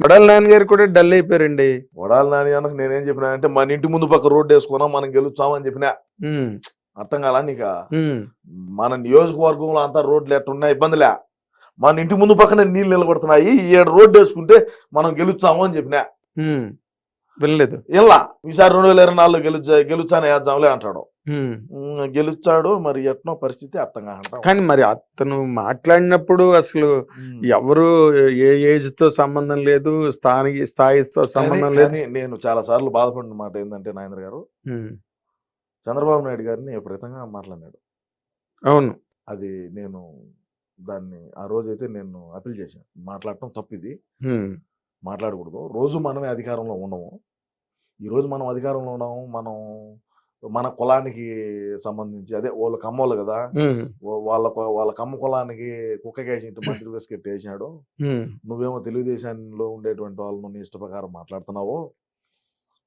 వడాల నాన్నగారు కూడా డల్ అయిపోయారండి. వడాలి నాని అనకు నేనేం చెప్పినా అంటే మన ఇంటి ముందు పక్క రోడ్డు వేసుకున్నాం మనం గెలుస్తామని చెప్పినా. అర్థం కాలా నీక? మన నియోజకవర్గంలో అంతా రోడ్లు ఎట్టున్నా ఇబ్బందిలే. మన ఇంటి ముందు పక్కన నీళ్ళు నిలబడుతున్నాయి. ఈ రోడ్డు వేసుకుంటే మనం గెలుస్తాము అని చెప్పినా వినలేదు. ఇలా. ఈసారి రెండు వేల ఇరవై నాలుగులో గెలుచా గెలుచానే వేద్దాంలే అంటాడు. గెలుచాడు మరి ఎట్నో పరిస్థితి అర్థం కాదు కానీ మరి అతను మాట్లాడినప్పుడు అసలు ఎవరు ఏ ఏజ్తో సంబంధం లేదు స్థానిక స్థాయితో సంబంధం లేదు. నేను చాలా సార్లు బాధపడిన మాట ఏంటంటే నాయన గారు చంద్రబాబు నాయుడు గారిని విపరీతంగా మాట్లాడినాడు అవును. అది నేను దాన్ని ఆ రోజైతే నేను అప్పీల్ చేశాను మాట్లాడటం తప్పు ఇది మాట్లాడకూడదు. రోజు మనమే అధికారంలో ఉండము. ఈ రోజు మనం అధికారంలో ఉన్నాము మనం మన కులానికి సంబంధించి అదే వాళ్ళ కమ్మోళ్ళు కదా. వాళ్ళ వాళ్ళ కమ్మ కులానికి కుక్క కేసినట్టు మంత్రి బిస్కెట్ వేసినాడు. నువ్వేమో తెలుగుదేశంలో ఉండేటువంటి వాళ్ళను నీ ఇష్ట ప్రకారం మాట్లాడుతున్నావు.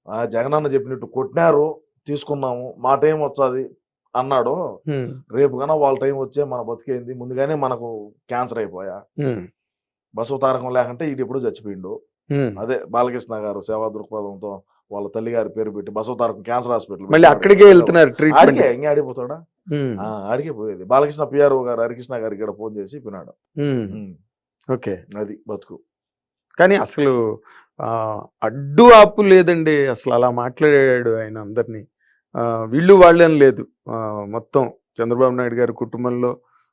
ఆ జగనన్న చెప్పినట్టు కొట్టినారు తీసుకున్నాము. మా టైం వచ్చాది అన్నాడు. రేపు కన్నా వాళ్ళ టైం వచ్చే మన బతికేంది. ముందుగానే మనకు క్యాన్సర్ అయిపోయా. బసవ తారకం లేకుంటే ఈడు ఎప్పుడు చచ్చిపోయిండు. అదే బాలకృష్ణ గారు సేవా దృక్పథంతో వాళ్ళ తల్లి గారి పేరు పెట్టి బసవ తారకం క్యాన్సర్ హాస్పిటల్ మళ్ళీ అక్కడికే వెళ్తున్నారు ట్రీట్మెంట్. ఆడికే ఇంకా ఆడిపోతాడా? ఆ, ఆడికే పోయేది. బాలకృష్ణ పిఆర్ఓ గారు హరికృష్ణ గారికి ఇక్కడ ఫోన్ చేసి పిన్నాడు ఉమ్, ఓకే. అది బతుకు. కానీ అసలు ఆ, అడ్డు ఆపు లేదండి. అసలు అలా మాట్లాడాడు ఆయన అందరినీ. వీళ్ళు వాళ్ళని లేదు. మొత్తం చంద్రబాబు నాయుడు గారి కుటుంబంలో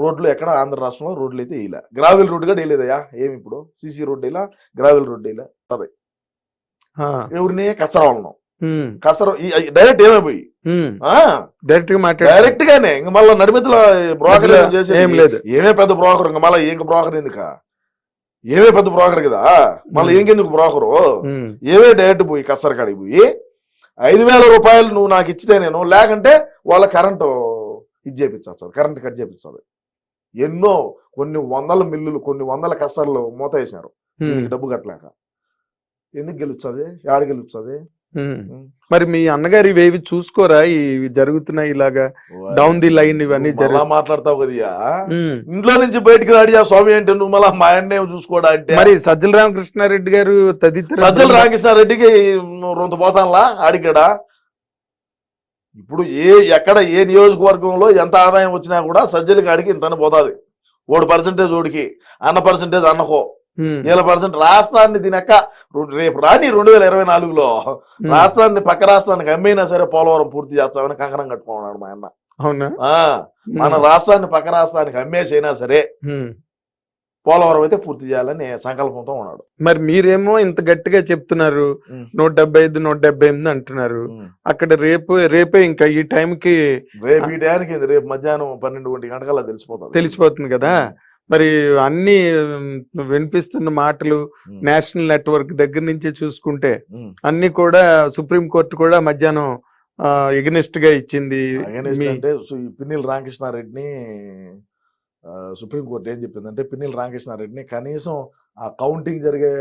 రోడ్లు ఎక్కడ? ఆంధ్ర రాష్ట్రంలో రోడ్లు అయితే వేయలే. గ్రావెల్ రోడ్ కూడా వేయలేదయ్యా? ఏమి ఇప్పుడు? సీసీ రోడ్ ఇలా గ్రావెల్ రోడ్ వేయలే? అదే ఎవరిని? కసర ఉమ్, కసర డైరెక్ట్ ఏమైపోయి. డైరెక్ట్గా డైరెక్ట్ గానే ఇంక మళ్ళీ నడిమితల బ్రోకర్ ఏం లేదు. ఏమే పెద్ద బ్రోకర్? ఇంక మళ్ళీ ఇంక బ్రోకర్ ఎందుక? ఏమే పెద్ద బ్రోకర్ కదా? మళ్ళీ. ఇంకెందుకు బ్రోకరు? ఏమే డైరెక్ట్ పోయి కసర కాడికి పోయి? ఐదు వేల రూపాయలు నువ్వు నాకు ఇచ్చితే నేను లేకంటే వాళ్ళ కరెంటు ఇది చేపించాలి కరెంట్ కట్ చేపించాలి. ఎన్నో కొన్ని వందల మిల్లులు కొన్ని వందల కసర్లు మూత వేసినారు. డబ్బు కట్టలేక. ఎందుకు గెలుస్తుంది? యాడ గెలుస్తుంది. మరి మీ అన్నగారు ఇవేవి చూసుకోరా? ఇవి జరుగుతున్నాయి ఇలాగా డౌన్ ది లైన్ ఇవన్నీ జరుగు మాట్లాడతావు కదయ్యా. ఇంట్లో నుంచి బయటికి రాడియా స్వామి అంటే నువ్వు మళ్ళా మా ఆయన్నే చూసుకోవడా అంటే? మరి సజ్జల రామకృష్ణారెడ్డి గారు తదితర సజ్జల రామకృష్ణారెడ్డికి రొంత పోతానులా? ఆడికడా? ఇప్పుడు ఏ ఎక్కడ ఏ నియోజకవర్గంలో ఎంత ఆదాయం వచ్చినా కూడా సజ్జల కాడికి ఇంతని పోతాది ఓడి పర్సెంటేజ్ ఓడికి అన్న పర్సెంటేజ్ అన్నకో. వీళ్ళ పర్సెంట్ రాష్ట్రాన్ని తినక రేపు రాని రెండు వేల ఇరవై నాలుగులో. రాష్ట్రాన్ని పక్క రాష్ట్రానికి అమ్మైనా సరే పోలవరం పూర్తి చేస్తామని కంకణం కట్టుకున్నాడు మా అన్న అవునా ఆ, మన రాష్ట్రాన్ని పక్క రాష్ట్రానికి అమ్మేసైనా సరే. పోలవరం అయితే పూర్తి చేయాలని సంకల్పంతో ఉన్నాడు. మరి మీరేమో ఇంత గట్టిగా చెప్తున్నారు. నూట డెబ్బై ఐదు నూట డెబ్బై ఎనిమిది అంటున్నారు. అక్కడ రేపు రేపే ఇంకా ఈ టైంకి రేపు ఈ ఇది రేపు మధ్యాహ్నం పన్నెండు ఒంటి గంటకల్లా తెలిసిపోతుంది. తెలిసిపోతుంది కదా. మరి అన్ని వినిపిస్తున్న మాటలు. నేషనల్ నెట్వర్క్ దగ్గర నుంచి చూసుకుంటే. అన్ని కూడా సుప్రీం కోర్టు కూడా మధ్యాహ్నం ఎగనిస్ట్గా ఇచ్చింది. అంటే పిన్నెల రామకృష్ణారెడ్డిని సుప్రీంకోర్టు ఏం చెప్పిందంటే పిన్నెల రామకృష్ణారెడ్డిని కనీసం ఆ కౌంటింగ్ జరిగే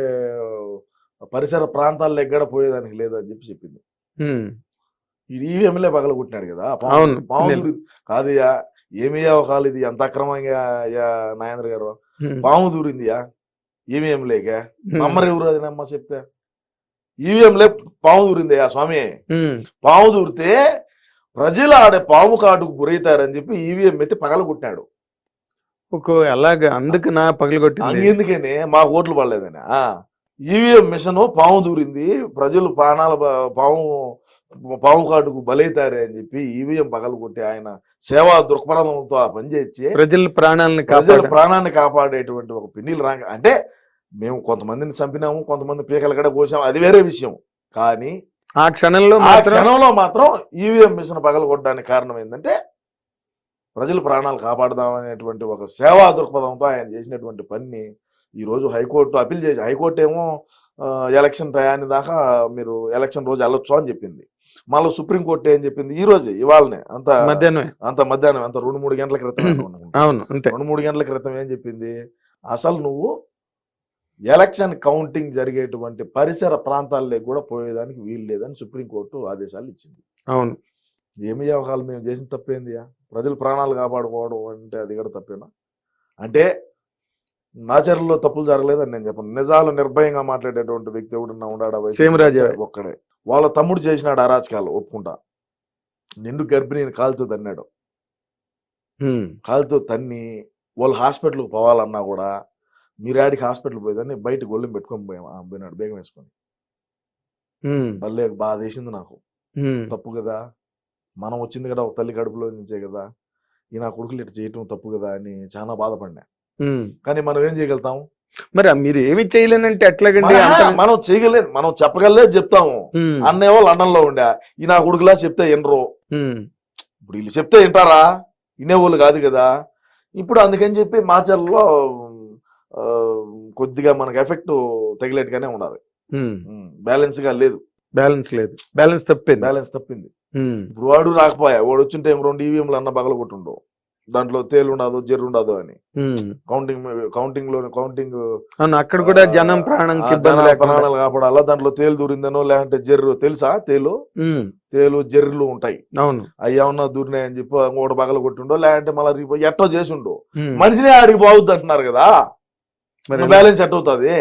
పరిసర ప్రాంతాల్లో ఎక్కడ పోయేదానికి లేదని చెప్పి చెప్పింది. ఈవీఎంలే పగల కొట్టినాడు కదా పాము- కాదయ్యా ఏమి అవకాలు ఇది ఎంత అక్రమంగా నాగేంద్ర గారు? పాము దూరిందియా? ఈవీఎం లేక ఉమ్, అమ్మరు ఎవరు అది నమ్మ చెప్తే? ఈవీఎంలే పాము దూరిందయ్యా స్వామి. ఉమ్, పాము దూరితే ప్రజలు ఆడే పాము కాటుకు గురవుతారని చెప్పి ఈవీఎం ఎత్తి పగలగొట్టినాడు. ఒక అలాగా అందుకు నా పగలగొట్టింది అందుకెందుకని మా ఓట్లు పడలేదని. ఈవీఎం మిషన్ పాము దూరింది. ప్రజలు ప్రాణాల పాము పాము కాటుకు బలైతారే అని చెప్పి ఈవీఎం పగలగొట్టి ఆయన సేవా దృక్పథంతో ఆ పని చేసి ప్రజల ప్రాణాలను ప్రజల ప్రాణాన్ని కాపాడేటువంటి ఒక పిన్నిలు రాంగ. అంటే మేము కొంతమందిని చంపినాము కొంతమంది పీకలు కూడా కోసాము అది వేరే విషయం. కానీ ఆ క్షణంలో ఆ క్షణంలో మాత్రం ఈవీఎం మిషన్ పగలగొట్టడానికి కారణం ఏంటంటే ప్రజల ప్రాణాలు కాపాడదామనేటువంటి ఒక సేవా దృక్పథంతో ఆయన చేసినటువంటి పని ఈ రోజు హైకోర్టు అప్పీల్ చేసి హైకోర్టు ఏమో ఎలక్షన్ టయాన్ని దాకా మీరు ఎలక్షన్ రోజు వెళ్ళొచ్చు అని చెప్పింది. మళ్ళీ సుప్రీంకోర్టు ఏం చెప్పింది? ఈ రోజే ఇవాళనే అంత మధ్యాహ్నమే. అంత మధ్యాహ్నం అంత రెండు మూడు గంటల క్రితం. అవును అంతే. రెండు మూడు గంటల క్రితం ఏం చెప్పింది? అసలు నువ్వు ఎలక్షన్ కౌంటింగ్ జరిగేటువంటి పరిసర ప్రాంతాల్లో కూడా పోయేదానికి వీలు లేదని సుప్రీంకోర్టు ఆదేశాలు ఇచ్చింది. అవును. ఏమి వ్యవహారాలు మేము చేసిన తప్పేందియా ప్రజల ప్రాణాలు కాపాడుకోవడం అంటే అది కూడా తప్పేనా? అంటే నాచర్లో తప్పులు జరగలేదని నేను చెప్పను. నిజాలు నిర్భయంగా మాట్లాడేటువంటి వ్యక్తి ఎవడన్నా ఉన్నాడా సీమరాజే. ఒక్కడే. వాళ్ళ తమ్ముడు చేసినాడు అరాచకాలు ఒప్పుకుంటా. నిండు గర్భిణిని కాలుతో తన్నాడు. కాలుతో తన్ని వాళ్ళు హాస్పిటల్కి పోవాలన్నా కూడా మీరాడికి హాస్పిటల్ పోయేదాన్ని బయట గొల్లెం పెట్టుకొని పోయినాడు బేగం వేసుకొని. భలే బాధ వేసింది నాకు. తప్పు కదా? మనం వచ్చింది కదా ఒక తల్లి కడుపులో నుంచే కదా ఈ నా కొడుకులు ఇట్లా చేయటం తప్పు కదా అని చాలా బాధపడినా. కానీ మనం ఏం చేయగలుగుతాం? మరి మీరు ఏమి చేయలేనంటే ఎట్లాగండి మన- చేయగలేదు మనం చెప్పగలేదు చెప్తాము. ఉమ్, అన్నేవో లండన్లో ఉండే ఈ నా కొడుకులా చెప్తే వినరు ఇప్పుడు వీళ్ళు చెప్తే వింటారా? వినేవాళ్ళు కాదు కదా. ఇప్పుడు అందుకని చెప్పి మాచర్లో కొద్దిగా మనకు ఎఫెక్ట్ తగిలేట్టుగానే ఉండాలి. బ్యాలెన్స్గా లేదు. బ్యాలెన్స్ లేదు. బ్యాలెన్స్ తప్పింది. బ్యాలెన్స్ తప్పింది. ఇప్పుడు వాడు రాకపోయా? వాడు వచ్చింటే రెండు ఈవీఎంలు అన్న పగల కొట్టుండవు దాంట్లో తేలు ఉండదు జెర్రు ఉండదు అని. కౌంటింగ్ కౌంటింగ్లో కౌంటింగ్ అక్కడ కూడా జనం లేకుండా. ప్రాణాలు కాపాడాలా? దాంట్లో తేలు దూరిందనో లేదంటే జెర్రు తెలుసా తేలు? తేలు జెర్రులు ఉంటాయి. అవును. అవి ఏమన్నా దూరినాయని చెప్పి ఇంకోటి పగల కొట్టిండో లేదంటే మళ్ళీ ఎట్టో చేసిండో. మనిషినే ఆడికి బాగుద్ది అంటున్నారు కదా? బ్యాలెన్స్ ఎట్ అవుతుంది?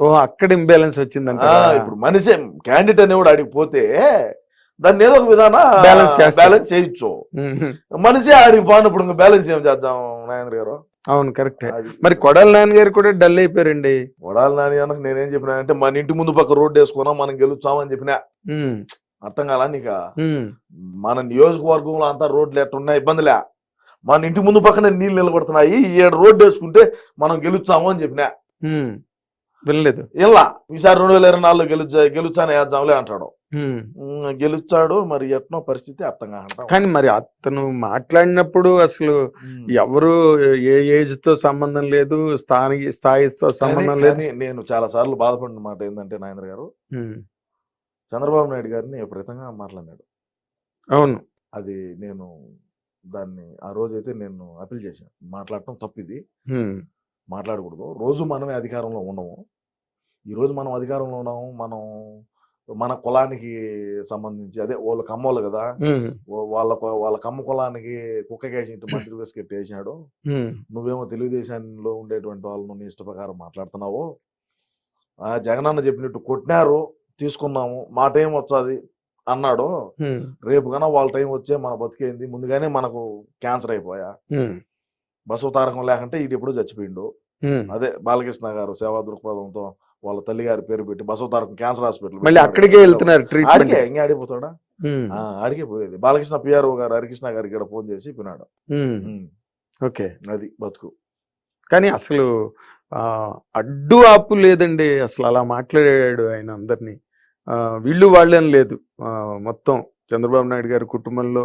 ఓ అక్కడ ఇంబ్యాలెన్స్ వచ్చిందంట ఇప్పుడు మనిషి క్యాండిడేట్ అనేవాడు ఆడికి పోతే దాన్ని ఏదో ఒక విధాన. బ్యాలెన్స్ చేయొచ్చు. మనిషి ఆడికి పోయినప్పుడు ఇంకా బ్యాలెన్స్ ఏం చేద్దాం నాగేంద్ర గారు? అవును కరెక్ట్ మరి కొడాలి నాన్నగారు కూడా డల్ అయిపోయారండి. వడాలి నాని అన్నకు నేనేం చెప్పినా అంటే మన ఇంటి ముందు పక్క రోడ్డు వేసుకున్నా మనం గెలుస్తామని చెప్పినా. అర్థం కాలా నీక? మన నియోజకవర్గంలో అంతా రోడ్లు ఎట్టున్నా ఇబ్బందిలే. మన ఇంటి ముందు పక్కనే నీళ్ళు నిలబడుతున్నాయి. ఏడు రోడ్డు వేసుకుంటే మనం గెలుస్తాము అని చెప్పినా. వినలేదు. ఇలా. ఈసారి రెండు వేల ఇరవై నాలుగులో గెలుచా గెలుచాను వేద్దాంలే అంటాడు. గెలుస్తాడు మరి ఎట్నో పరిస్థితి అర్థం కాంటాం కానీ మరి అతను మాట్లాడినప్పుడు అసలు ఎవరు ఏ ఏజ్తో సంబంధం లేదు స్థాయి స్థాయితో సంబంధం లేదు. నేను చాలా సార్లు బాధపడిన మాట ఏంటంటే నాయన గారు చంద్రబాబు నాయుడు గారిని విపరీతంగా మాట్లాడినాడు. అవును. అది నేను దాన్ని ఆ రోజైతే నేను అప్పీల్ చేశాను మాట్లాడటం తప్పిది. మాట్లాడకూడదు. రోజు మనమే అధికారంలో ఉండము ఈ రోజు మనం అధికారంలో ఉన్నాము మనం మన కులానికి సంబంధించి అదే వాళ్ళ కమ్మోళ్ళు కదా వాళ్ళ వాళ్ళ కమ్మ కులానికి కుక్క కేసినట్టు మంత్రి బిస్కెట్ వేసినాడు. నువ్వేమో తెలుగుదేశంలో ఉండేటువంటి వాళ్ళను నీ ఇష్ట ప్రకారం మాట్లాడుతున్నావు. ఆ జగనన్న చెప్పినట్టు కొట్టినారు తీసుకున్నాము మా టైం వచ్చాది అన్నాడు. రేపు కన్నా వాళ్ళ టైం వచ్చే మన బతికేంది ముందుగానే మనకు క్యాన్సర్ అయిపోయా? బసవ తారకం లేకుంటే ఇటు ఎప్పుడు చచ్చిపోయిండు. అదే బాలకృష్ణ గారు సేవా దృక్పథంతో వాళ్ళ తల్లి గారి పేరు పెట్టి బసవ తారకం క్యాన్సర్ హాస్పిటల్ మళ్ళీ అక్కడికే వెళ్తున్నారు ఆడికే ఇంకా ఆడిపోతాడా ఆ, ఆడికే పోయేది. బాలకృష్ణ పిఆర్ఓ గారు హరికృష్ణ గారికి ఇక్కడ ఫోన్ చేసి పిన్నాడు ఓకే. అది బతుకు. కానీ అసలు ఆ, అడ్డు ఆపు లేదండి. అసలు అలా మాట్లాడాడు ఆయన అందరినీ. వీళ్ళు వాళ్ళని లేదు. మొత్తం చంద్రబాబు నాయుడు గారి కుటుంబంలో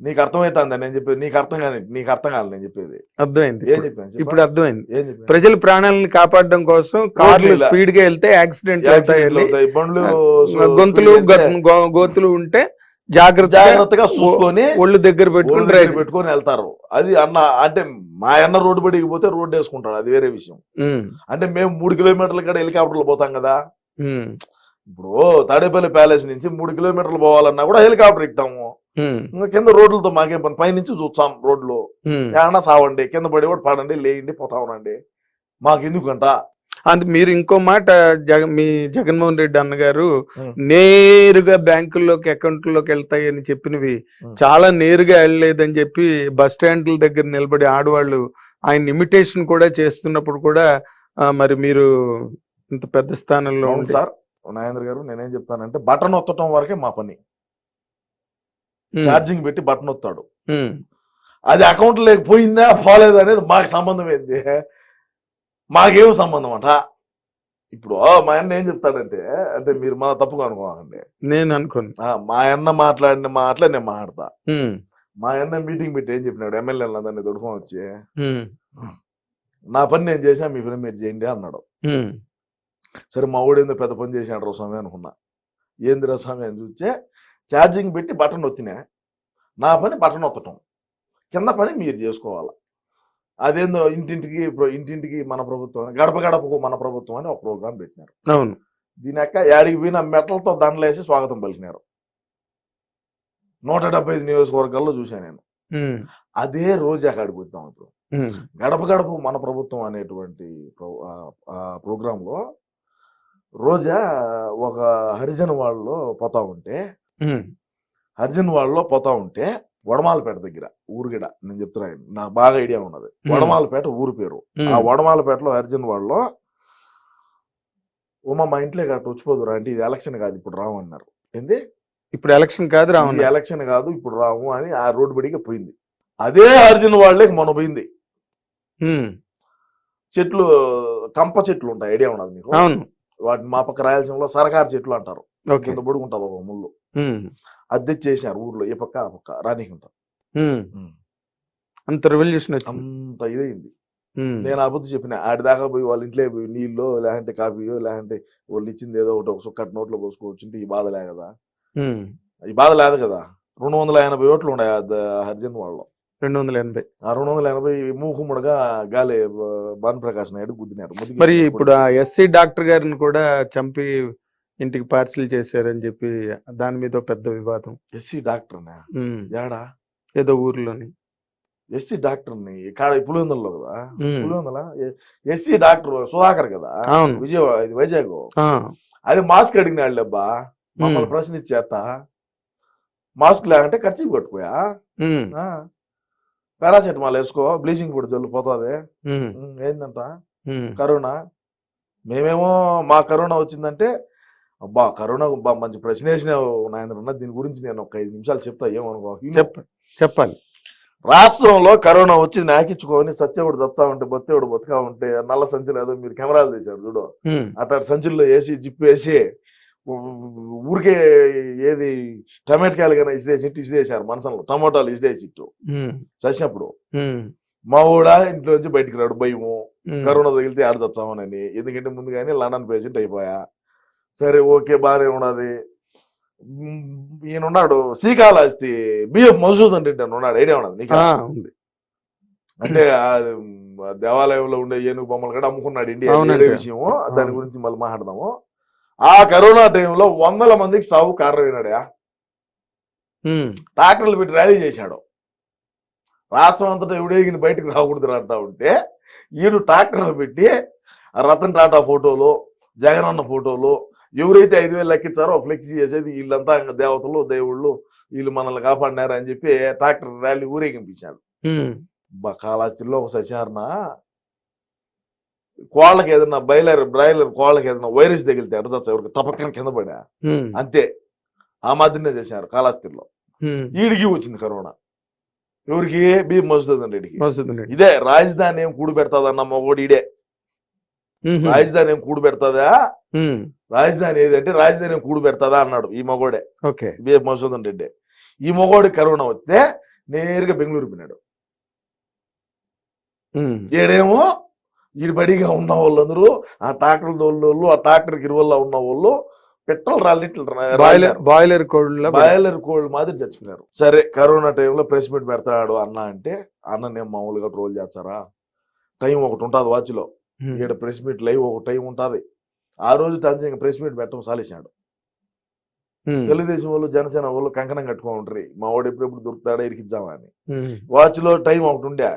నీకు అర్థమవుతుందా నేను చెప్పేది నీకు అర్థం కాని నీకు అర్థం కాదు నేను చెప్పేది. అర్థమైంది. ఏం. చెప్పాను చెప్పు. ఇప్పుడు అర్థమైంది. ఏం చెప్పాను? ప్రజల ప్రాణాలను కాపాడడం కోసం కార్లు. స్పీడ్గా వెళ్తే యాక్సిడెంట్ అవుతాయి బండ్లు గొంతులు గోతులు ఉంటే జాగ్రత్త జాగ్రత్తగా చూసుకొని ఒళ్ళు దగ్గర పెట్టుకుని పెట్టుకొని వెళ్తారు. అది అన్న అంటే మా అన్న రోడ్డు బడికి పోతే రోడ్డు వేసుకుంటాడు. అది వేరే విషయం. అంటే మేము మూడు కిలోమీటర్ల కూడా హెలికాప్టర్లు పోతాం కదా? ఇప్పుడు తాడేపల్లి ప్యాలెస్ నుంచి మూడు కిలోమీటర్లు పోవాలన్నా కూడా హెలికాప్టర్ ఎక్కుతాము. ఇంకా కింద రోడ్లతో మాకేం పని? పైనుంచి చూస్తాం రోడ్లు. ఏమన్నా సావండి కింద పడి కూడా పడండి లేయండి పోతా ఉండండి మాకు ఎందుకంట అది మీరు ఇంకో మాట జగ మీ జగన్మోహన్ రెడ్డి అన్నగారు. నేరుగా బ్యాంకుల్లోకి అకౌంట్లోకి వెళ్తాయని చెప్పినవి. ఉమ్. చాలా నేరుగా వెళ్ళలేదని చెప్పి బస్ స్టాండ్ల దగ్గర నిలబడి ఆడవాళ్ళు ఆయన ఇమిటేషన్ కూడా చేస్తున్నప్పుడు కూడా మరి మీరు ఇంత పెద్ద స్థానంలో సార్. నాగేంద్ర గారు నేనేం చెప్తానంటే బటన్ ఒత్తటం వరకే మా పని. ఛార్జింగ్ పెట్టి బటన్ ఒత్తాడు. అది అకౌంట్ లేకపోయిందా పోలేదా అనేది మాకు సంబంధం ఏంది మాకేం సంబంధం అంట? ఇప్పుడు మా అన్న ఏం చెప్తాడంటే అంటే మీరు మన తప్పుగా అనుకోవాలండి నేను అనుకోను. మా అన్న మాట్లాడిన మాటలే నేను మాట్లాడతా. మా అన్న మీటింగ్ పెట్టి ఏం చెప్పినాడు? ఎమ్మెల్యేలు అందరినీ దొడుకొని వచ్చి నా పని నేను చేసా మీ పని మీరు చేయండి అన్నాడు. సరే మా వాడు ఏందో పెద్ద పని రా స్వామి అనుకున్నా. ఏంది రా స్వామి అని చూస్తే ఛార్జింగ్ పెట్టి బటన్ నొత్తినా? నా పని బటన్ నొత్తటం. కింద పని మీరు చేసుకోవాలి? అదేందో ఇంటింటికి ఇంటింటికి మన ప్రభుత్వం గడప గడపకు మన ప్రభుత్వం అని ఒక ప్రోగ్రాం పెట్టినారు. అవును. దీని యొక్క యాడికి పోయిన మెటలతో దండలేసి స్వాగతం పలికినారు. నూట డెబ్బై ఐదు నియోజకవర్గాల్లో చూశాను నేను. అదే రోజు అక్కడికి వచ్చాం ఇప్పుడు. గడప గడప మన ప్రభుత్వం అనేటువంటి ప్రోగ్రాంలో రోజా ఒక హరిజన్ వాళ్ళలో పోతా ఉంటే హరిజన్ వాళ్ళలో పోతా ఉంటే వడమాలపేట దగ్గర ఊరుగిడ నేను చెప్తున్నా నాకు బాగా ఐడియా ఉన్నది. వడమాలపేట ఊరు పేరు. ఆ వడమాలపేటలో హరిజన్ వాళ్ళలో ఉమా మా ఇంట్లో గట్ట వచ్చిపోదురా అంటే ఇది ఎలక్షన్ కాదు ఇప్పుడు రాము అన్నారు. ఏంది? ఇప్పుడు ఎలక్షన్ కాదు రావణ ఎలక్షన్ కాదు ఇప్పుడు రాము అని ఆ రోడ్డు బడిగా పోయింది. అదే అర్జున్ వాళ్ళకి మొన్న పోయింది. చెట్లు కంప చెట్లు ఉంటాయి ఐడియా ఉన్నది మీకు అవును. వాటిని మా పక్క రాయలసీమలో సరకారు చెట్లు అంటారు. కింద పొడుగుంటుంది ఒక ముళ్ళు. ఉమ్, అది తెచ్చేసారు ఊర్లో ఏ పక్క ఆ పక్క రానికి ఉంటారు ఉమ్, అంత రెవల్యూషన్ అంత ఇదైంది నేను అబద్ధం చెప్పిన ఆడి దాకా పోయి వాళ్ళ ఇంట్లో పోయి నీళ్ళు లేదంటే కాఫీయో లేదంటే వాళ్ళు ఇచ్చింది ఏదో ఒకటి ఒక నోట్లో పోసుకోవచ్చు ఈ బాధ లే కదా ఈ బాధ లేదు కదా? రెండు వందల ఎనభై ఓట్లు ఉన్నాయి హరిజన్ వాళ్ళలో. రెండు వందల ఎనభై. ఆ రెండు వందల ఎనభై మూకుముడుగా గాలి భాను ప్రకాష్ నాయుడు గుద్దినారు. మరి ఇప్పుడు ఆ ఎస్సీ డాక్టర్ గారిని కూడా చంపి ఇంటికి పార్సిల్ చేశారని చెప్పి దాని మీద పెద్ద వివాదం. ఎస్సీ డాక్టర్ ఏడా ఏదో ఊర్లోని. ఎస్సీ డాక్టర్ని కాడ పులివెందుల్లో కదా? పులివెందుల? ఎస్సీ డాక్టర్ సుధాకర్ కదా? విజయవాడ ఇది వైజాగ్. అది మాస్క్ అడిగినాడు అబ్బా మమ్మల్ని ఉమ్, ప్రశ్న ఇచ్చేత మాస్క్ లేకంటే ఖర్చు కొట్టుకోయా? ఉమ్, పారాసెటమాల్ వేసుకో బ్లీచింగ్ పొడి జల్లు పోతుంది. ఏంటంట కరోనా? మేమేమో మా కరోనా వచ్చిందంటే అబ్బా కరోనా మంచి ప్రశ్న వేసినావు నాయన దీని గురించి నేను ఒక ఐదు నిమిషాలు చెప్తా ఏమనుకో? చెప్ప చెప్పాలి. రాష్ట్రంలో కరోనా వచ్చి నాకించుకొని సత్యవుడు దత్తా ఉంటే బొత్తేవుడు బతుకా ఉంటే నల్ల సంచులు ఏదో మీరు కెమెరాలు తీశారు చూడు. అట్లా సంచుల్లో వేసి జిప్పు వేసి ఊరికే ఏది టమాటకాయలు కానీ ఇసిరేసి ఇటు ఇసిరేసారు మనసంలో. టమాటాలు ఇసిరేసి ఇట్టు ఉమ్, చచ్చినప్పుడు మా ఊడా ఇంట్లో నుంచి బయటికి రాడు భయము. కరోనా తగిలితే ఆడ తెచ్చామనని. ఎందుకంటే ముందుగానే లండన్ పేషెంట్ అయిపోయా. సరే ఓకే బాగానే ఉన్నది. మ్, ఈయన ఉన్నాడు శ్రీకాళహస్తి బిఎఫ్ రెడ్డి అని ఉన్నాడు. ఐడియా ఉన్నది నీకు? అంటే దేవాలయంలో ఉండే ఏనుగు బొమ్మలు కూడా అమ్ముకున్నాడు ఇండియా విషయము. దాని. గురించి మళ్ళీ మాట్లాడదాము. ఆ కరోనా టైంలో వందల మందికి సాగు కారణమైనాడా ట్రాక్టర్లు పెట్టి ర్యాలీ చేశాడు. రాష్ట్రం అంతటా ఎవడేగిన బయటకు రాకూడదు అంటా ఉంటే ఈడు ట్రాక్టర్లు పెట్టి రతన్ టాటా ఫోటోలు జగన్ అన్న ఫోటోలు ఎవరైతే ఐదు వేలు లెక్కించారో ఫ్లెక్సీ చేసేది వీళ్ళంతా ఇంకా దేవతలు దేవుళ్ళు వీళ్ళు మనల్ని కాపాడినారు అని చెప్పి ట్రాక్టర్ ర్యాలీ ఊరేగింపించాడు. ఉమ్, కాలాచిల్లో ఒక సత్యనారాయణ కోళ్ళకి ఏదైనా బయలర్ బ్రాయిలర్ కోళ్ళకి ఏదైనా వైరస్ తగిలితే ఎడతా ఎవరికి? తపక్కన కింద పడా అంతే. ఆ మాదిరినే చేశారు కాళాస్తిలో ఈడికి వచ్చింది కరోనా. ఎవరికి? బి మధుసూదన్ రెడ్డికి. ఇదే రాజధాని ఏం కూడు పెడతాదన్న మగోడు ఇడే. ఉహు, రాజధాని ఏం కూడు పెడతాదా? రాజధాని ఏదంటే రాజధాని ఏం కూడు పెడతాదా అన్నాడు ఈ మగోడే. ఓకే. బి మధుసూదన్ రెడ్డి. ఈ మగోడి కరోనా వస్తే నేరుగా బెంగళూరు పోయినాడు. ఉమ్, ఈడేమో ఈడు బడిగా ఉన్న వాళ్ళందరూ ఆ ట్రాక్టర్ తోళ్ళు ఆ ట్రాక్టర్ గిరువల్లో ఉన్న వాళ్ళు పెట్రోల్ రాలిట్లు బాయిలర్ బాయిలర్ కోడ్ల బాయిలర్ కోల్డ్ మాదిరి చచ్చిపోయినారు. సరే కరోనా టైంలో ప్రెస్ మీట్ పెడతాడు అన్న అంటే అన్న నేను మామూలుగా ట్రోల్ చేస్తారా? టైం ఒకటి ఉంటుంది వాచ్లో. ఇక్కడ ప్రెస్ మీట్ లైవ్ ఒక టైం ఉంటుంది. ఆ రోజు టన్స్ ఇంకా ప్రెస్ మీట్ పెట్టడం సాలేసాడు తెలుగుదేశం వాళ్ళు జనసేన వాళ్ళు కంకణం కట్టుకొని ఉంటారు మా వాడు ఎప్పుడెప్పుడు దొరుకుతాడో ఇరికిద్దామా అని. వాచ్లో టైం ఒకటి ఉండే.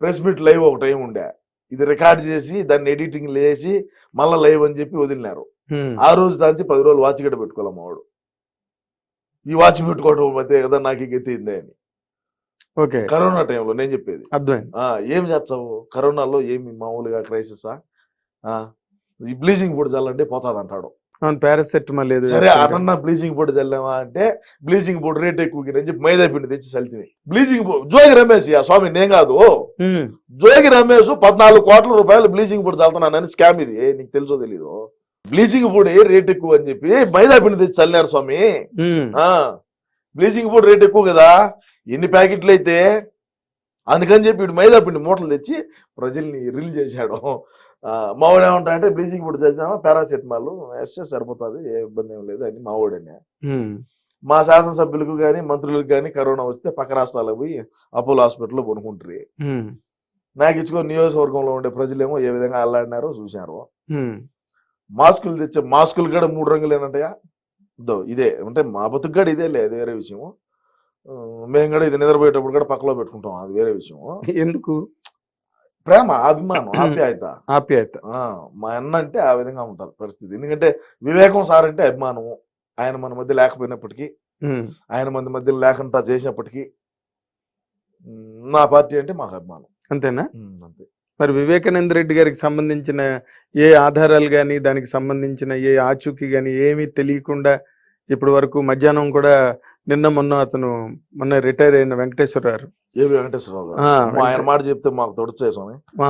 ప్రెస్ మీట్ లైవ్ ఒక టైం ఉండే. ఇది రికార్డ్ చేసి దాన్ని ఎడిటింగ్ లేసి మళ్ళీ లైవ్ అని చెప్పి వదిలినారు. ఆ రోజు దాచి పది రోజులు వాచ్ గడ్డ పెట్టుకోవాలి మా వాడు ఈ వాచ్ పెట్టుకోవడం అయితే కదా నాకు అయింది అని. ఓకే. కరోనా టైంలో నేను చెప్పేది. ఏం చేస్తావు? కరోనాలో ఏమి మామూలుగా క్రైసిసా? ఈ బ్లీచింగ్ పొడి చల్లంటే పోతాది అంటాడు అవును పారాసెటమాల్ లేదు సరే అటన్నా బ్లీచింగ్ పొడి చల్లామా అంటే బ్లీచింగ్ పొడి రేట్ ఎక్కువ అని చెప్పి మైదా పిండి తెచ్చి చల్లితిని బ్లీచింగ్ జోగి రమేష్ ఆ స్వామి నేను కాదు. జోగి రమేష్ పద్నాలుగు కోట్ల రూపాయలు బ్లీచింగ్ పొడి చల్లుతున్నానని స్కామ్ ఇది. నీకు తెలుసో తెలీదు? బ్లీచింగ్ పొడి రేట్ ఎక్కువ అని చెప్పి మైదా పిండి తెచ్చి చల్లారు స్వామి. బ్లీచింగ్ పొడి రేట్ ఎక్కువ కదా. ఎన్ని ప్యాకెట్లు అయితే? అందుకని చెప్పి మైదా పిండి మూటలు తెచ్చి ప్రజల్ని రిలీజ్ చేశాడు. మావాడు ఏమంటా అంటే బ్లీచింగ్ ఇప్పుడు తెచ్చామా పారాసెటమాల్. వేస్తే సరిపోతుంది ఏ ఇబ్బంది ఏం లేదు అని మావాడని. మా శాసనసభ్యులకు కానీ మంత్రులకు కానీ కరోనా వస్తే పక్క రాష్ట్రాలకు పోయి అపోలో హాస్పిటల్లో కొనుక్కుంటారు. నాకు ఇచ్చుకో నియోజకవర్గంలో ఉండే ప్రజలేమో ఏ విధంగా అల్లాడినారో చూశారు. మాస్కులు తెచ్చే మాస్కులు కూడా మూడు రంగులు ఏంటంటయా ఇదో అంటే మా బతుకు కూడా ఇదే లేదు వేరే విషయం ఆ, మేము కూడా ఇది నిద్రపోయేటప్పుడు కూడా పక్కలో పెట్టుకుంటాం అది వేరే విషయం ఎందుకు? ప్రేమ అభిమానం ఆప్యాయత. ఆప్యాయత. మా అన్న అంటే ఆ విధంగా ఉంటుంది పరిస్థితి. ఎందుకంటే వివేకం సార్ అంటే అభిమానము. ఆయన మన మధ్య లేకపోయినప్పటికీ ఆయన మన మధ్య లేకుండా చేసినప్పటికీ నా పార్టీ అంటే మాకు అభిమానం. అంతేనా? అంతే. మరి వివేకానంద రెడ్డి గారికి సంబంధించిన ఏ ఆధారాలు కానీ దానికి సంబంధించిన ఏ ఆచూకీ కానీ ఏమీ తెలియకుండా ఇప్పటి వరకు మధ్యాహ్నం కూడా నిన్న మొన్న అతను మొన్న రిటైర్ అయిన వెంకటేశ్వరరావు ఏవి వెంకటేశ్వరరావు గారు. ఆయన మాట చెప్తే మాకు తొడుచే స్వామి. ఆ,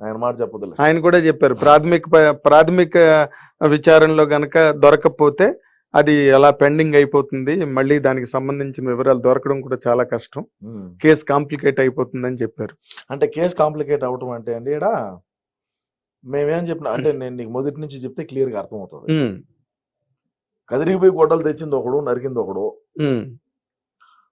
ఆయన మాట చెప్పదులే ఆయన కూడా చెప్పారు ప్రాథమిక ప్రాథమిక విచారణలో గనక దొరకకపోతే అది అలా పెండింగ్ అయిపోతుంది మళ్ళీ దానికి సంబంధించిన వివరాలు దొరకడం కూడా చాలా కష్టం. కేసు కాంప్లికేట్ అయిపోతుందని చెప్పారు. అంటే కేసు కాంప్లికేట్ అవటం అంటే అండి ఇక్కడ మేమేం చెప్పిన అంటే నేను నీకు మొదటి నుంచి చెప్తే క్లియర్గా అర్థమవుతుంది కదిరిగిపోయి గొడ్డలు తెచ్చింది ఒకడు నరికింది ఒకడు.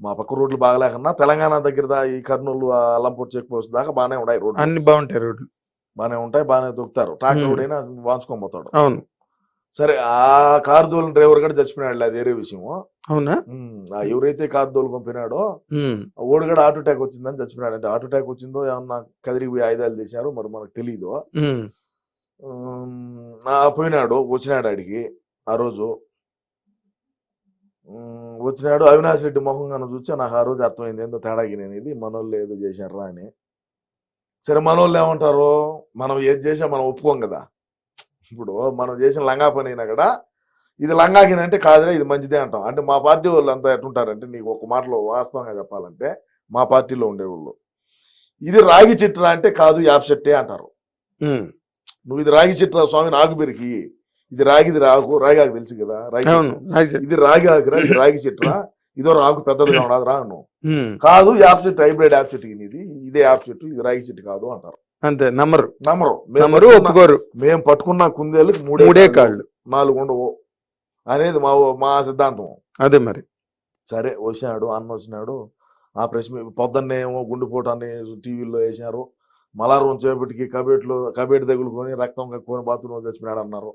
మా పక్క రోడ్లు బాగలేకన్నా తెలంగాణ దగ్గర దా ఈ కర్నూలు అల్లంపూర్ చెక్ పోస్ట్ దాకా బాగానే ఉన్నాయి రోడ్లు. అన్ని బాగుంటాయి రోడ్లు. బాగానే ఉంటాయి బాగానే దొరుకుతారు. ట్రాక్టర్. ఓడైనా వాంచుకొని పోతాడు. అవును. సరే ఆ కారు దోలిన డ్రైవర్ కూడా చచ్చిపోయినాడు అది వేరే విషయం అవునా? ఎవరైతే కారు ఉమ్, ఆ ఓడి కూడా హార్ట్ అటాక్ వచ్చిందని చచ్చిపోయినాడు. అంటే హార్ట్ అటాక్ వచ్చిందో ఏమన్నా కదిరిపోయి ఆయుధాలు తీశారు మరి మనకు తెలియదు పోయినాడు వచ్చినాడు ఆడికి. ఆ రోజు వచ్చినాడు అవినాష్ రెడ్డి మొహం కన్నా చూస్తే నాకు ఆ రోజు అర్థమైంది ఏందో తేడాకి నేను ఇది మనోళ్ళు ఏదో చేశారా అని. సరే మనోళ్ళు ఏమంటారు? మనం ఏది చేసా మనం ఒప్పుకోం కదా. ఇప్పుడు మనం చేసిన లంగా పని అయినా కూడా ఇది లంగాకిన అంటే కాదురా ఇది మంచిదే అంటాం. అంటే మా పార్టీ వాళ్ళు అంతా ఎట్లుంటారంటే నీకు ఒక మాటలో వాస్తవంగా చెప్పాలంటే మా పార్టీలో ఉండేవాళ్ళు ఇది రాగి చిట్రా అంటే కాదు యాప్ చెట్టే అంటారు. నువ్వు ఇది రాగి చెట్రా స్వామి నాకు ఇది రాగిది రాకు రాగి ఆకు తెలుసు కదా రాగి ఇది రాగి ఆకురా ఇది రాగి చెట్టురా? ఇదో రాకు పెద్దదిగా ఉండదు రా అను కాదు యాప్ చెట్టు హైబ్రిడ్ యాప్ చెట్టు ఇది. ఇదే యాప్ చెట్టు ఇది రాగి చెట్టు కాదు అంటారు. అంతే నమ్మరు. నమ్మరు. మేము నమ్మరు ఒప్పుకోరు. మేము పట్టుకున్న కుందేళ్ళకి మూడే మూడే కాళ్ళు, నాలుగు ఉండవు. అనేది మా మా సిద్ధాంతం. అదే మరి. సరే వచ్చినాడు అన్న వచ్చినాడు. ఆ ప్రెస్ మీ- పొద్దున్నే ఏమో గుండెపోటు అని టీవీలో వేసినారు. మలారం చేపటికి కబేట్లు కబేటి తగులుకొని రక్తం కక్కుని బాత్రూంలో చచ్చిపోయాడు అన్నారు.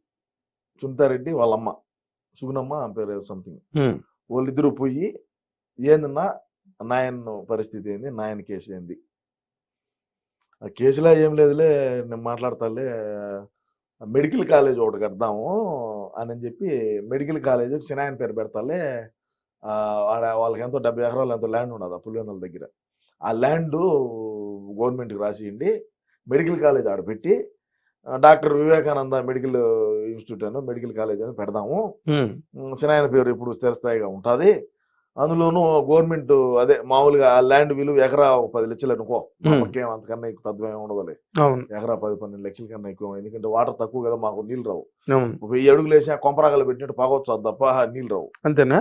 సునీతారెడ్డి వాళ్ళ అమ్మ సుగునమ్మ ఆమె పేరు సంథింగ్ వాళ్ళిద్దరూ పోయి ఏందన్నా నాయన్ పరిస్థితి ఏంది? నాయన కేసు ఏంది? ఆ కేసులో ఏం లేదులే నేను మాట్లాడతాలే మెడికల్ కాలేజ్ ఒకటి కడదాము అని చెప్పి మెడికల్ కాలేజ్ చిన్నాయన పేరు పెడతాలే వాళ్ళకి ఎంతో డెబ్బై ఎకరాలు ఎంతో ల్యాండ్ ఉండదు ఆ పులివెందుల దగ్గర. ఆ ల్యాండ్ గవర్నమెంట్కి రాసియండి మెడికల్ కాలేజ్ ఆడ పెట్టి ఆ, డాక్టర్ వివేకానంద మెడికల్ ఇన్స్టిట్యూట్ అని మెడికల్ కాలేజ్ అని పెడదాము. చిన్నాయన పేరు ఇప్పుడు స్థిరస్థాయిగా ఉంటుంది. అందులోనూ గవర్నమెంట్ అదే మామూలుగా ల్యాండ్ విలువ ఎకరా ఒక పది లక్షలు అనుకో. మాకేం అంతకన్నా ఎక్కువ పెద్ద ఏం ఉండదులే. అవును. ఎకరా పది పన్నెండు లక్షల కన్నా ఎక్కువ ఎందుకంటే వాటర్ తక్కువ కదా మాకు నీళ్ళు రావు. వెయ్యి అడుగులు వేసినా కొంపరాగలు పెట్టినట్టు పగవచ్చు అది తప్ప నీళ్ళు రావు. అంతేనా?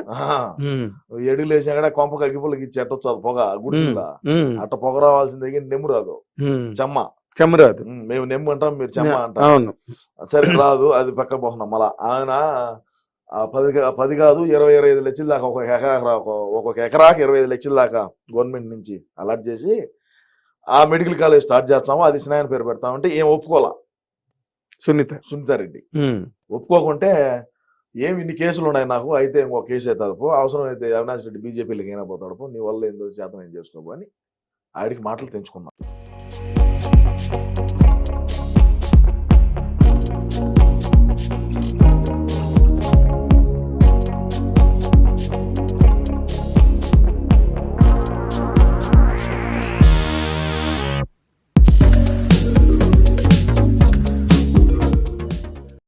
వెయ్యి అడుగులు వేసినా కూడా కొంప అగ్గిపుల్లకి ఇచ్చి ఎట్టొచ్చు అది పొగ ఉమ్, అట్ట పొగ రావాల్సింది దగ్గర నెమ్ము రాదు. చెమ్మ. చెమరాదు. మేము నెమ్ము అంటాం మీరు చెమ్మ అంటాం అవును. సరే రాదు అది పక్క పోతున్నాం మళ్ళా ఆయన పది పది కాదు ఇరవై ఇరవై ఐదు లక్షల దాకా ఒక ఎకరా ఒక- ఒక్కొక్క ఎకరాకి ఇరవై ఐదు లక్షల దాకా గవర్నమెంట్ నుంచి అలాట్ చేసి ఆ మెడికల్ కాలేజ్ స్టార్ట్ చేస్తాము. అది స్నాయన పేరు పెడతామంటే ఏం ఒప్పుకోవాలా? సునీత సునీతారెడ్డి ఒప్పుకోకుంటే ఏమి ఇన్ని కేసులు ఉన్నాయి నాకు? అయితే ఇంకో కేసు అవుతుంది పో అవసరం అయితే అవినాష్ రెడ్డి బీజేపీలోకి అయినా పోతాడు. నీ వల్ల ఏందో చేతనం చేసుకోబో అని ఆడికి మాటలు తెంచుకున్నాం.